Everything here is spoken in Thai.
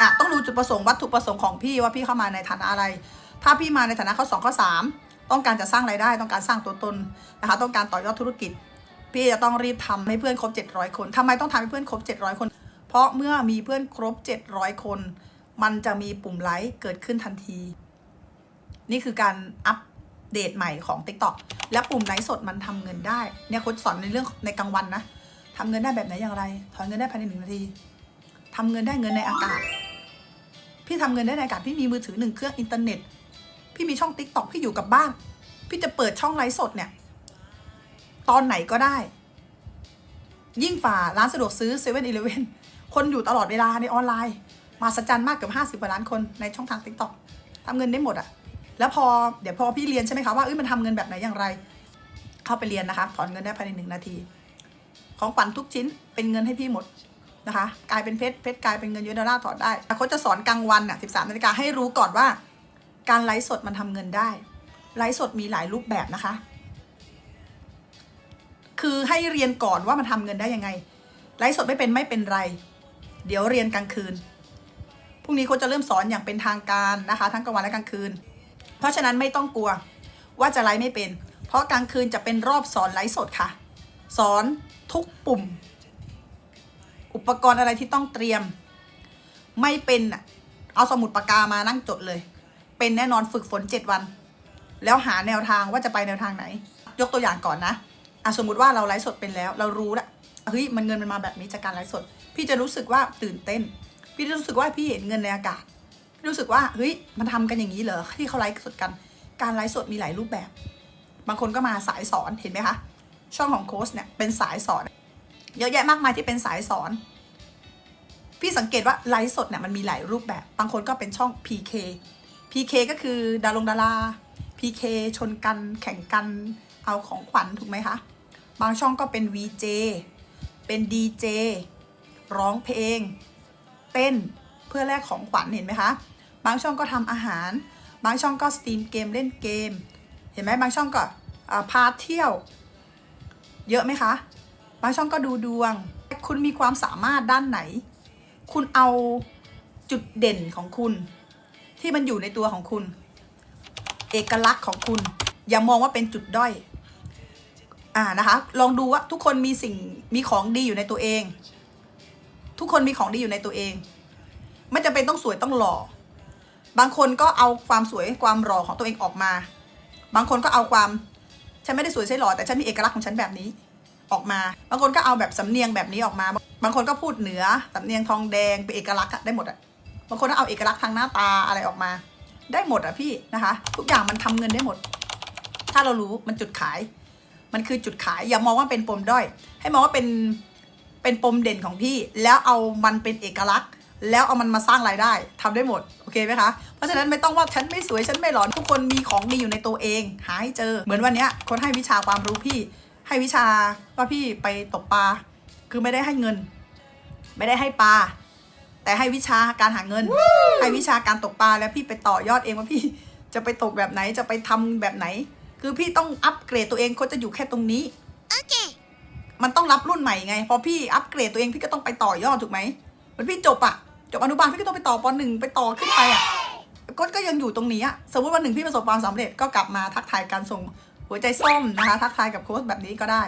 อะต้องดูจุดประสงค์วัตถุประสงค์ของพี่ว่าพี่เข้ามาในฐานะอะไร ถ้าพี่มาในฐานะข้อสองข้อสามต้องการจะสร้างรายได้ ต้องการสร้างตัวตนนะคะ ต้องการต่อยอดธุรกิจ พี่จะต้องรีบทำให้เพื่อนครบ 700 คนทำไมต้องทำให้เพื่อนครบ 700 คน เพราะเมื่อมีเพื่อนครบ 700 คน มันจะมีปุ่มไลค์เกิดขึ้นทันที นี่คือการอัปเดตใหม่ของ TikTok และปุ่มไลฟ์สดมันทำเงินได้ เนี่ยโค้ชสอนในเรื่องในกลางวันนะทำเงินได้แบบไหนอย่างไร ถอนเงินได้ภายในหนึ่งนาทีทำเงินได้เงินในอากาศ พี่ทำเงินได้ในกาศพี่มีมือถือหนึ่งเครื่องอินเทอร์เน็ต พี่มีช่อง TikTok พี่อยู่กับบ้าน พี่จะเปิดช่องไลฟ์สดเนี่ย ตอนไหนก็ได้ ยิ่งฝ่าร้านสะดวกซื้อเซเว่นอีเลเว่นคนอยู่ตลอดเวลาในออนไลน์ มาสัจจันมากเกือบห้าสิบกว่าล้านคนในช่องทาง TikTok ทำเงินได้หมดอะแล้วพอเดี๋ยวพอพี่เรียนใช่ไหมคะว่าเอ้ยมันทำเงินแบบไหนอย่างไร เข้าไปเรียนนะคะถอนเงินได้ภายในหนึ่งนาที ของขวัญทุกชิ้นเป็นเงินให้พี่หมด นะคะ กลายเป็นเพชรเพชรกลายเป็นเงินยูเอสดอลลาร์ถอนได้แต่เขาจะสอนกลางวันอะสิบสามนาฬิกาให้รู้ก่อนว่า การไลฟ์สดมันทำเงินได้ ไลฟ์สดมีหลายรูปแบบนะคะ คือให้เรียนก่อนว่ามันทำเงินได้ยังไง ไลฟ์สดไม่เป็นไม่เป็นไร เดี๋ยวเรียนกลางคืนพรุ่งนี้เขาจะเริ่มสอนอย่างเป็นทางการนะคะ ทั้งกลางวันและกลางคืน เพราะฉะนั้นไม่ต้องกลัวว่าจะไลฟ์ไม่เป็น เพราะกลางคืนจะเป็นรอบสอนไลฟ์สดค่ะ สอนทุกปุ่ม อุปกรณ์อะไรที่ต้องเตรียม ไม่เป็นอะเอาสมุดปากกามานั่งจดเลย เป็นแน่นอนฝึกฝน7วัน แล้วหาแนวทางว่าจะไปแนวทางไหน ยกตัวอย่างก่อนนะอะสมมติว่าเราไลฟ์สดเป็นแล้ว เรารู้ละเฮ้ยมันเงินมันมาแบบนี้จากการไลฟ์สด พี่จะรู้สึกว่าตื่นเต้น พี่จะรู้สึกว่าพี่เห็นเงินในอากาศพี่รู้สึกว่าเฮ้ยมันทำกันอย่างนี้เหรอที่เขาไลฟ์สดกัน การไลฟ์สดมีหลายรูปแบบ บางคนก็มาสายสอนเห็นไหมคะช่องของโค้ชเนี่ยเป็นสายสอน เยอะแยะมากมายที่เป็นสายสอน พี่สังเกตว่าไลฟ์สดเนี่ยมันมีหลายรูปแบบ บางคนก็เป็นช่อง PK PK ก็คือดารงดารา PK ชนกันแข่งกันเอาของขวัญถูกไหมคะ บางช่องก็เป็น VJ เป็น DJ ร้องเพลง เต้นเพื่อแลกของขวัญเห็นไหมคะ บางช่องก็ทำอาหาร บางช่องก็สตรีมเกมเล่นเกม เห็นไหมบางช่องก็พาเที่ยว เยอะไหมคะ บาช่องก็ดูดวง คุณมีความสามารถด้านไหน คุณเอาจุดเด่นของคุณ ที่มันอยู่ในตัวของคุณ เอกลักษณ์ของคุณ อย่ามองว่าเป็นจุดด้อย อ่านะคะ ลองดูว่าทุกคนมีสิ่งมีของดีอยู่ในตัวเอง ทุกคนมีของดีอยู่ในตัวเองไม่จำเป็นต้องสวยต้องหล่อ บางคนก็เอาความสวยความหล่อของตัวเองออกมา บางคนก็เอาความ ฉันไม่ได้สวยใช่หล่อแต่ฉันมีเอกลักษณ์ของฉันแบบนี้ ออกมา บางคนก็เอาแบบสำเนียงแบบนี้ออกมา บางคนก็พูดเหนือสำเนียงทองแดงเป็นเอกลักษณ์ได้หมดอะบางคนก็เอาเอกลักษณ์ทางหน้าตาอะไรออกมา ได้หมดอะพี่นะคะ ทุกอย่างมันทำเงินได้หมด ถ้าเรารู้มันจุดขาย มันคือจุดขายอย่ามองว่าเป็นปมด้อย ให้มองว่าเป็นเป็นปมเด่นของพี่ แล้วเอามันเป็นเอกลักษณ์ แล้วเอามันมาสร้างรายได้ทำได้หมดโอเคไหมคะเพราะฉะนั้นไม่ต้องว่าฉันไม่สวยฉันไม่หล่อทุกคนมีของดีอยู่ในตัวเอง หาให้เจอ เหมือนวันนี้คนให้วิชาความรู้พี่ ให้วิชาว่าพี่ไปตกปลาคือไม่ได้ให้เงิน ไม่ได้ให้ปลาแต่ให้วิชาการหาเงิน ให้วิชาการตกปลาแล้วพี่ไปต่อยอดเองว่าพี่จะไปตกแบบไหนจะไปทำแบบไหน คือพี่ต้องอัปเกรดตัวเองเขาจะอยู่แค่ตรงนี้มันต้องรับรุ่นใหม่ไง พอพี่อัปเกรดตัวเองพี่ก็ต้องไปต่อยอดถูกไหมเหมือนพี่จบอะจบอนุบาลพี่ก็ต้องไปต่อปหนึ่งไปต่อขึ้นไปอะก็ก็ยังอยู่ตรงนี้อะสมมติวันหนึ่งพี่ประสบความสำเร็จก็กลับมาทักทายการส่ง หัวใจส้มนะคะ ทักทายกับโค้ชแบบนี้ก็ได้